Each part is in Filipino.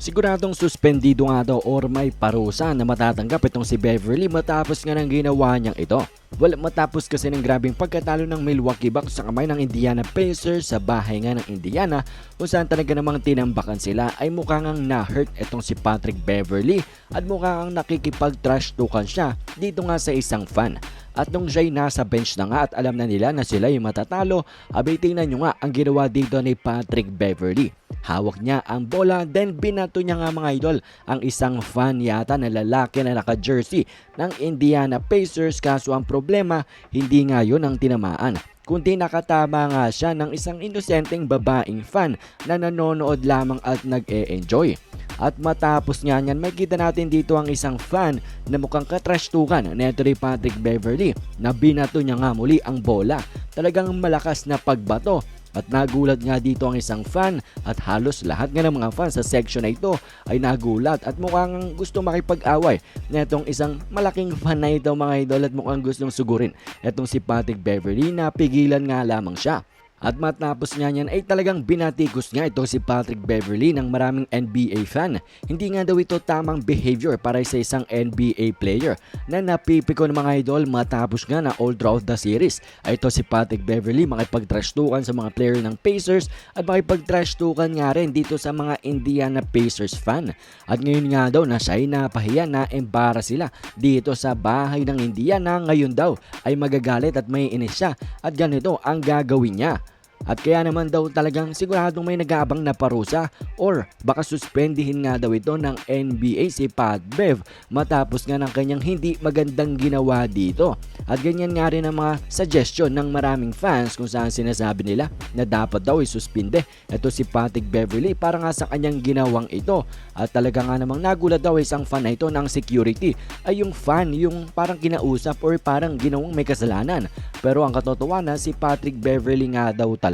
Siguradong suspendido nga daw or may parusa na matatanggap itong si Beverly matapos nga ng ginawa niyang ito. Well, matapos kasi ng grabing pagkatalo ng Milwaukee Bucks sa kamay ng Indiana Pacers sa bahay nga ng Indiana kung saan talaga namang tinambakan sila ay mukhang ang na-hurt itong si Patrick Beverly at mukhang ang nakikipag-trash talkan siya dito nga sa isang fan. At nung siya'y nasa bench na nga at alam na nila na sila yung matatalo, abay tingnan nyo nga ang ginawa dito ni Patrick Beverly. Hawak niya ang bola then binato niya nga mga idol ang isang fan yata na lalaki na naka-jersey ng Indiana Pacers kaso ang problema hindi nga yun ang tinamaan kundi nakatama nga siya ng isang inosenteng babaeng fan na nanonood lamang at nag-e-enjoy. At matapos nga niyan, makita natin dito ang isang fan na mukhang katrashtukan na ito ni Patrick Beverly na binato niya nga muli ang bola. Talagang malakas na pagbato at nagulat nga dito ang isang fan at halos lahat nga ng mga fans sa section na ito ay nagulat at mukhang gusto makipag-away na itong isang malaking fan na ito mga idol at mukhang gustong sugurin itong si Patrick Beverly na pigilan nga lamang siya. At matapos nga niyan ay talagang binatikos nga ito si Patrick Beverly ng maraming NBA fan. Hindi nga daw ito tamang behavior para sa isang NBA player na napipiko ng mga idol matapos nga na all throughout the series. Ay ito si Patrick Beverly makipag-trash talkan sa mga player ng Pacers at makipag-trash talkan nga rin dito sa mga Indiana Pacers fan. At ngayon nga daw na siya'y napahiya na embara sila dito sa bahay ng Indiana ngayon daw ay magagalit at may inis siya at ganito ang gagawin niya. At kaya naman daw talagang siguradong may nag-aabang na parusa or baka suspendihin nga daw ito ng NBA si Pat Bev matapos nga ng kanyang hindi magandang ginawa dito. At ganyan nga rin ang mga suggestion ng maraming fans kung saan sinasabi nila na dapat daw isuspinde ito si Patrick Beverly para nga sa kanyang ginawang ito. At talaga nga namang nagulat daw isang fan na ito ng security ay yung fan yung parang kinausap or parang ginawang may kasalanan. Pero ang katotohanan si Patrick Beverly nga daw talaga.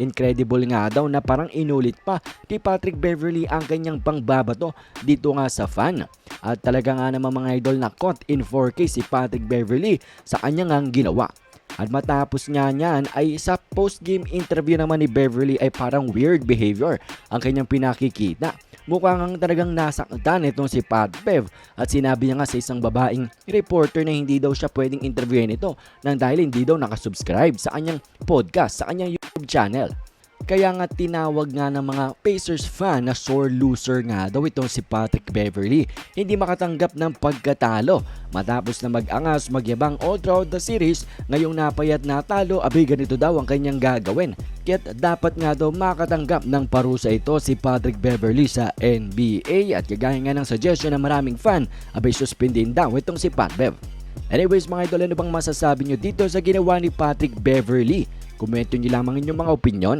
Incredible nga daw na parang inulit pa ni Patrick Beverly ang kanyang pangbabato dito nga sa fan. At talaga nga naman mga idol na caught in 4K si Patrick Beverly sa kanyang ang ginawa. At matapos nga niyan ay sa post-game interview naman ni Beverly ay parang weird behavior ang kanyang pinakikita. Mukhang ang talagang nasaktan itong si Pat Bev at sinabi niya nga sa isang babaeng reporter na hindi daw siya pwedeng interviewin ito nang dahil hindi daw nakasubscribe sa kanyang podcast, sa kanyang channel. Kaya nga tinawag nga ng mga Pacers fan na sore loser nga daw itong si Patrick Beverly. Hindi makatanggap ng pagkatalo. Matapos na mag-angas, magyabang all throughout the series, ngayong napayat na talo, abay ganito daw ang kanyang gagawin. Kaya't dapat nga daw makatanggap ng parusa ito si Patrick Beverly sa NBA at kagaya nga ng suggestion ng maraming fan, abay suspendin daw itong si Pat Bev. Anyways mga idol, ano bang masasabi nyo dito sa ginawa ni Patrick Beverly? Komento nyo lamang inyong mga opinion.